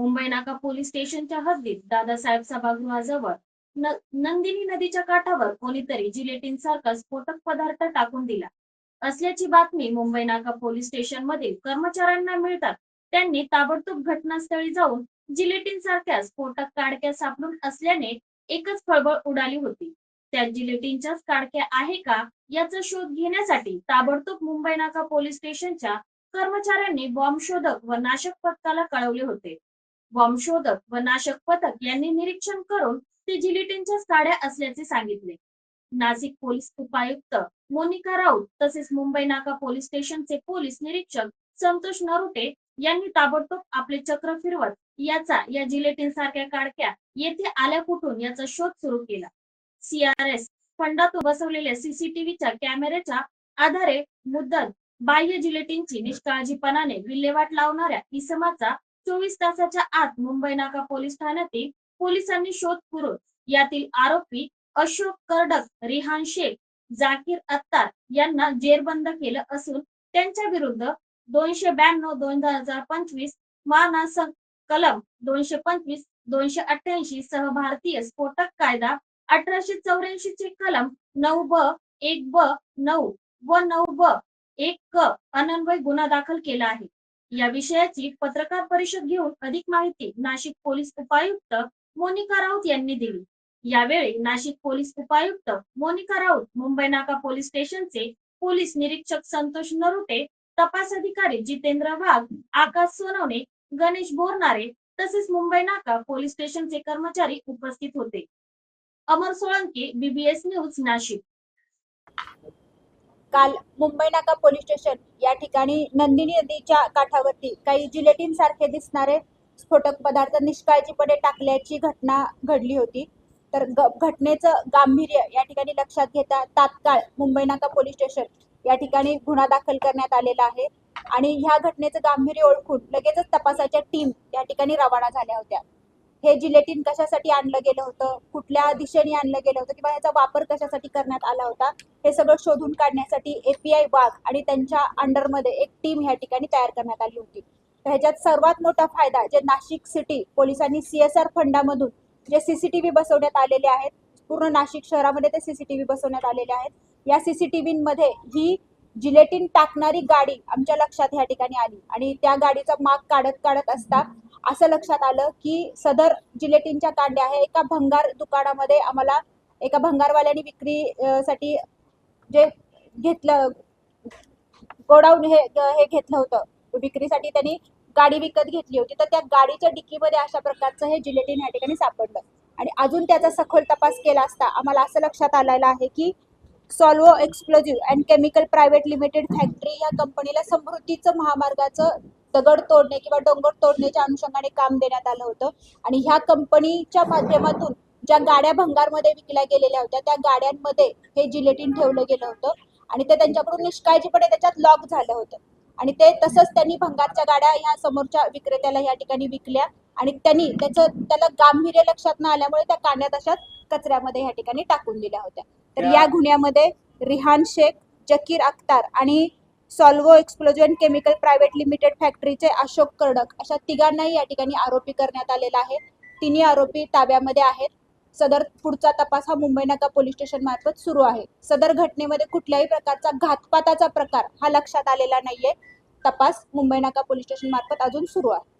मुंबई नाका पोलीस स्टेशनच्या हद्दीत दादासाहेब सभागृहाजवळ नंदिनी नदीच्या काठावर कोणीतरी जिलेटिन सारखा स्फोटक पदार्थ टाकून दिला. असल्याची बातमी मुंबई नाका पोलीस स्टेशन मधील कर्मचाऱ्यांना मिळतात. त्यांनी ताबडतोब घटनास्थळी जाऊन जिलेटिन सारख्या स्फोटक काडक्या सापडून असल्याने एकच खळबळ उडाली होती. त्या जिलेटिनच्याच काडक्या आहे का याचा शोध घेण्यासाठी ताबडतोब मुंबई नाका पोलीस स्टेशनच्या कर्मचाऱ्यांनी बॉम्ब शोधक व नाशक पथकाला कळवले होते. बॉम्बशोधक व नाशक पथक यांनी निरीक्षण करून ते जिलेटिनच्याच काड्या असल्याचे सांगितले. नाशिक पोलीस उपायुक्त मोनिका राऊत तसेच मुंबई नाका पोलीस स्टेशनचे पोलीस निरीक्षक संतोष नरुटे यांनी ताबडतोब आपले चक्र फिरवत याचा या जिलेटिन सारख्या काडक्या येथे आल्या कुठून याचा शोध सुरू केला. सीआरएस फंडातून बसवलेल्या सीसीटीव्हीच्या कॅमेऱ्याच्या आधारे मुद्दत बाह्य जिलेटिनची निष्काळजीपणाने विल्हेवाट लावणाऱ्या इसमाचा चोवीस तासाच्या आत मुंबई नाका पोलीस ठाण्यातील पोलिसांनी शोध पुरून यातील आरोपी अशोक कर्डक रिहान शेख जाकीर अत्तार यांना जेरबंद केलं असून त्यांच्या विरुद्ध दोनशे ब्याण्णव दोन हजार पंचवीस मानास कलम दोनशे पंचवीस दोनशे अठ्ठ्याऐंशी सह भारतीय स्फोटक कायदा अठराशे चौऱ्याऐंशी चे कलम नऊ ब एक ब नऊ व नऊ ब एक क अनन्वय गुन्हा दाखल केला आहे. या विषयाची पत्रकार परिषद घेऊन अधिक माहिती नाशिक पोलीस उपायुक्त मोनिका राऊत यांनी दिली. यावेळी नाशिक पोलीस उपायुक्त मोनिका राऊत मुंबई नाका पोलीस स्टेशनचे पोलीस निरीक्षक संतोष नरुटे तपास अधिकारी जितेंद्र वाघ आकाश सोनवणे गणेश बोरनारे तसेच मुंबई नाका पोलीस स्टेशनचे कर्मचारी उपस्थित होते. Amar Solanke BBS news Nashik. काल मुंबई नाका पोलीस स्टेशन या ठिकाणी नंदिनी नदीच्या काठावरती काही जिलेटिन सारखे दिसणारे स्फोटक पदार्थ निष्काळजीपणे टाकल्याची घटना घडली होती. तर घटनेचं गांभीर्य या ठिकाणी लक्षात घेता तात्काळ मुंबई नाका पोलीस स्टेशन या ठिकाणी गुन्हा दाखल करण्यात आलेला आहे. आणि ह्या घटनेचं गांभीर्य ओळखून लगेचच तपासाच्या टीम या ठिकाणी रवाना झाल्या होत्या. हे जिलेटिन कशासाठी आणलं गेलं होतं? कुठल्या दिशेने आणलं गेलं होतं? किंवा याचा वापर कशासाठी करण्यात आला होता? हे सगळं शोधून काढण्यासाठी एपीआय वाघ आणि त्यांच्या अंडरमध्ये एक टीम या ठिकाणी तयार करण्यात आली होती. ह्याच्यात सर्वात मोठा फायदा जे नाशिक सिटी पोलिसांनी सीएसआर फंडामधून जे सीसीटीव्ही बसवण्यात आलेले आहेत पूर्ण नाशिक शहरामध्ये ते सीसीटीव्ही बसवण्यात आलेले आहेत. या सीसीटीव्हीमध्ये ही जिलेटिन टाकणारी गाडी आमच्या लक्षात ह्या ठिकाणी आली आणि त्या गाडीचा माग काढत काढत असता असं लक्षात आलं की सदर जिलेटिनच्या कांड्या आहे. एका भंगार दुकानामध्ये आम्हाला एका भंगारवाल्याने विक्री साठी जे घेतलं गोडाऊन हे हे घेतलं होतं. विक्रीसाठी त्यांनी गाडी विकत घेतली होती. तर त्या गाडीच्या डिक्कीमध्ये अशा प्रकारचं हे जिलेटिन या ठिकाणी सापडलं. आणि अजून त्याचा सखोल तपास केला असता आम्हाला असं लक्षात आलेलं आहे की Solvo explosive and chemical private limited factory या कंपनीला समृद्धीचं महामार्गाचं दगड तोडणे किंवा डोंगर तोडण्याच्या अनुषंगाने काम देण्यात आलं होतं. आणि ह्या कंपनीच्या माध्यमातून ज्या गाड्या भंगारमध्ये विकल्या गेलेल्या होत्या त्या गाड्यांमध्ये हे जिलेटिन ठेवलं गेलं होतं. आणि ते त्यांच्याकडून निष्काळजीपणे त्याच्यात लॉक झालं होतं. आणि ते तसंच त्यांनी भंगारच्या गाड्या ह्या समोरच्या विक्रेत्याला या ठिकाणी विकल्या. आणि त्यांनी त्याचं त्याला गांभीर्य लक्षात न आल्यामुळे त्या कांड्या तशाच कचऱ्यामध्ये ह्या ठिकाणी टाकून दिल्या होत्या. तर या गुन्ह्यामध्ये रिहान शेख जकीर अख्तार आणि Solvo explosion and chemical private limited फॅक्टरीचे Ashok Kardak अशा तिघांनाही या ठिकाणी आरोपी करण्यात आलेला आहे. तिन्ही आरोपी ताब्यामध्ये आहेत. सदर पुढचा तपास हा मुंबई नाका पोलीस स्टेशन मार्फत सुरू आहे. सदर घटनेमध्ये कुठल्याही प्रकारचा घातपाताचा प्रकार हा लक्षात आलेला नाहीये. तपास मुंबई नाका पोलीस स्टेशन मार्फत अजून सुरू आहे.